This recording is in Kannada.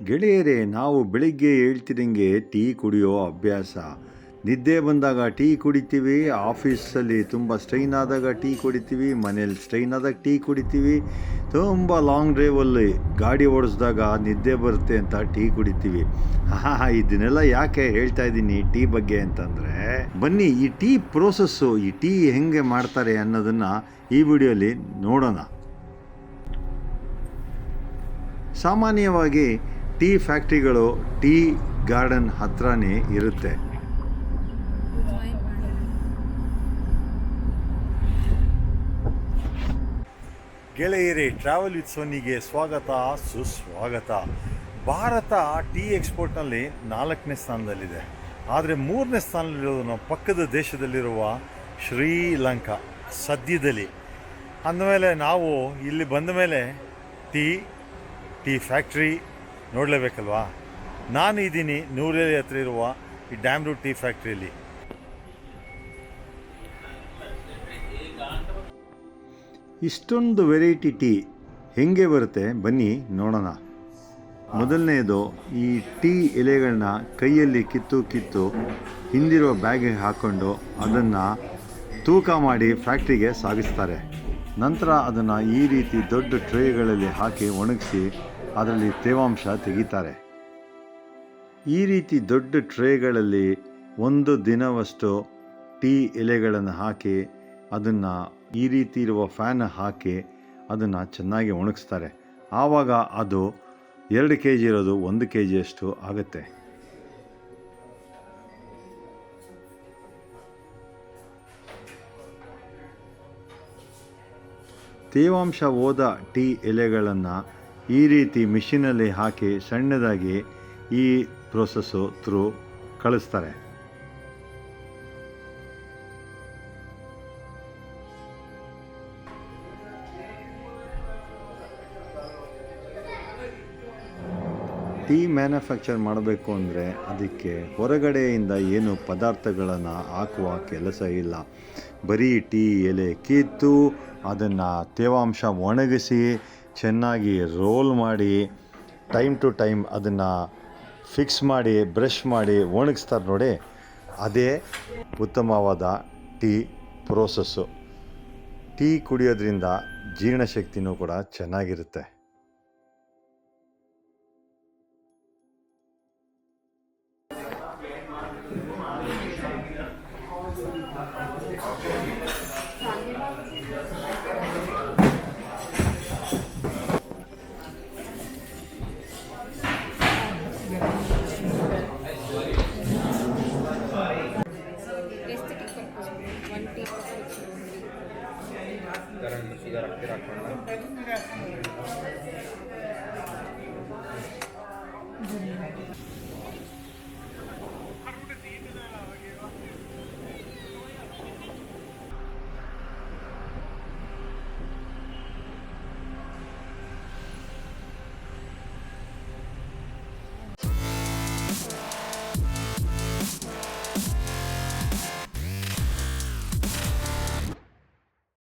ಗೆಳೆಯರೇ, ನಾವು ಬೆಳಿಗ್ಗೆ ಹೇಳ್ತಿದ್ದಂಗೆ ಟೀ ಕುಡಿಯೋ ಅಭ್ಯಾಸ. ನಿದ್ದೆ ಬಂದಾಗ ಟೀ ಕುಡಿತೀವಿ, ಆಫೀಸಲ್ಲಿ ತುಂಬ ಸ್ಟ್ರೈನ್ ಆದಾಗ ಟೀ ಕುಡಿತೀವಿ, ಮನೇಲಿ ಸ್ಟ್ರೈನ್ ಆದಾಗ ಟೀ ಕುಡಿತೀವಿ. ತುಂಬ ಲಾಂಗ್ ಡ್ರೈವಲ್ಲಿ ಗಾಡಿ ಓಡಿಸಿದಾಗ ನಿದ್ದೆ ಬರುತ್ತೆ ಅಂತ ಟೀ ಕುಡಿತೀವಿ. ಹಾ ಇದನ್ನೆಲ್ಲ ಯಾಕೆ ಹೇಳ್ತಾ ಇದ್ದೀನಿ ಟೀ ಬಗ್ಗೆ ಅಂತಂದರೆ, ಬನ್ನಿ ಈ ಟೀ ಪ್ರೋಸೆಸ್ಸು, ಈ ಟೀ ಹೆಂಗೆ ಮಾಡ್ತಾರೆ ಅನ್ನೋದನ್ನು ಈ ವಿಡಿಯೋಲಿ ನೋಡೋಣ. ಸಾಮಾನ್ಯವಾಗಿ ಟೀ ಫ್ಯಾಕ್ಟ್ರಿಗಳು, ಟೀ ಗಾರ್ಡನ್ ಹತ್ರನೇ ಇರುತ್ತೆ. ಗೆಳೆಯರೇ ಟ್ರಾವೆಲ್ ವಿತ್ ಸೋನಿಗೆ ಸ್ವಾಗತ, ಸುಸ್ವಾಗತ. ಭಾರತ ಟೀ ಎಕ್ಸ್ಪೋರ್ಟ್ನಲ್ಲಿ ನಾಲ್ಕನೇ ಸ್ಥಾನದಲ್ಲಿದೆ. ಆದರೆ ಮೂರನೇ ಸ್ಥಾನದಲ್ಲಿರೋದು ನಮ್ಮ ಪಕ್ಕದ ದೇಶದಲ್ಲಿರುವ ಶ್ರೀಲಂಕಾ ಸದ್ಯದಲ್ಲಿ ಅಂದಮೇಲೆ ನಾವು ಇಲ್ಲಿ ಬಂದ ಮೇಲೆ ಟೀ ಟೀ ಫ್ಯಾಕ್ಟ್ರಿ ನೋಡಲೇಬೇಕಲ್ವಾ? ನಾನು ಇದ್ದೀನಿ ನೂರೇಲಿ ಹತ್ರ ಇರುವ ಈ ಡ್ಯಾಮ್ ರೂಟ್ ಟೀ ಫ್ಯಾಕ್ಟ್ರಿಯಲ್ಲಿ ಇಷ್ಟೊಂದು ವೆರೈಟಿ ಟೀ ಹೆಂಗೆ ಬರುತ್ತೆ? ಬನ್ನಿ, ನೋಡೋಣ. ಮೊದಲನೆಯದು, ಈ ಟೀ ಎಲೆಗಳನ್ನ ಕೈಯಲ್ಲಿ ಕಿತ್ತು ಕಿತ್ತು ಹಿಂದಿರುವ ಬ್ಯಾಗಿಗೆ ಹಾಕ್ಕೊಂಡು ಅದನ್ನು ತೂಕ ಮಾಡಿ ಫ್ಯಾಕ್ಟ್ರಿಗೆ ಸಾಗಿಸ್ತಾರೆ. ನಂತರ ಅದನ್ನು ಈ ರೀತಿ ದೊಡ್ಡ ಟ್ರೇಗಳಲ್ಲಿ ಹಾಕಿ ಒಣಗಿಸಿ ಅದರಲ್ಲಿ ತೇವಾಂಶ ತೆಗಿತಾರೆ. ಈ ರೀತಿ ದೊಡ್ಡ ಟ್ರೇಗಳಲ್ಲಿ ಒಂದು ದಿನವಷ್ಟು ಟೀ ಎಲೆಗಳನ್ನು ಹಾಕಿ ಅದನ್ನು ಈ ರೀತಿ ಇರುವ ಫ್ಯಾನ್ ಹಾಕಿ ಅದನ್ನು ಚೆನ್ನಾಗಿ ಒಣಗಿಸ್ತಾರೆ. ಆವಾಗ ಅದು ಎರಡು ಕೆ ಜಿ ಇರೋದು ಒಂದು ಕೆ ಜಿಯಷ್ಟು ಆಗುತ್ತೆ. ತೇವಾಂಶ ಹೋದ ಟೀ ಎಲೆಗಳನ್ನು ಈ ರೀತಿ ಮಿಷಿನಲ್ಲಿ ಹಾಕಿ ಸಣ್ಣದಾಗಿ ಈ ಪ್ರೋಸೆಸ್ಸು ಥ್ರೂ ಕಳಿಸ್ತಾರೆ. ಟೀ ಮ್ಯಾನುಫ್ಯಾಕ್ಚರ್ ಮಾಡಬೇಕು ಅಂದರೆ ಅದಕ್ಕೆ ಹೊರಗಡೆಯಿಂದ ಏನು ಪದಾರ್ಥಗಳನ್ನು ಹಾಕುವ ಕೆಲಸ ಇಲ್ಲ. ಬರೀ ಟೀ ಎಲೆ ಕಿತ್ತು ಅದನ್ನು ತೇವಾಂಶ ಒಣಗಿಸಿ ಚೆನ್ನಾಗಿ ರೋಲ್ ಮಾಡಿ ಟೈಮ್ ಟು ಟೈಮ್ ಅದನ್ನು ಫಿಕ್ಸ್ ಮಾಡಿ ಬ್ರಷ್ ಮಾಡಿ ಒಣಗಿಸ್ತಾರೆ ನೋಡಿ, ಅದೇ ಉತ್ತಮವಾದ ಟೀ ಪ್ರೋಸಸ್ಸು ಟೀ ಕುಡಿಯೋದ್ರಿಂದ ಜೀರ್ಣಶಕ್ತಿನೂ ಕೂಡ ಚೆನ್ನಾಗಿರುತ್ತೆ. que era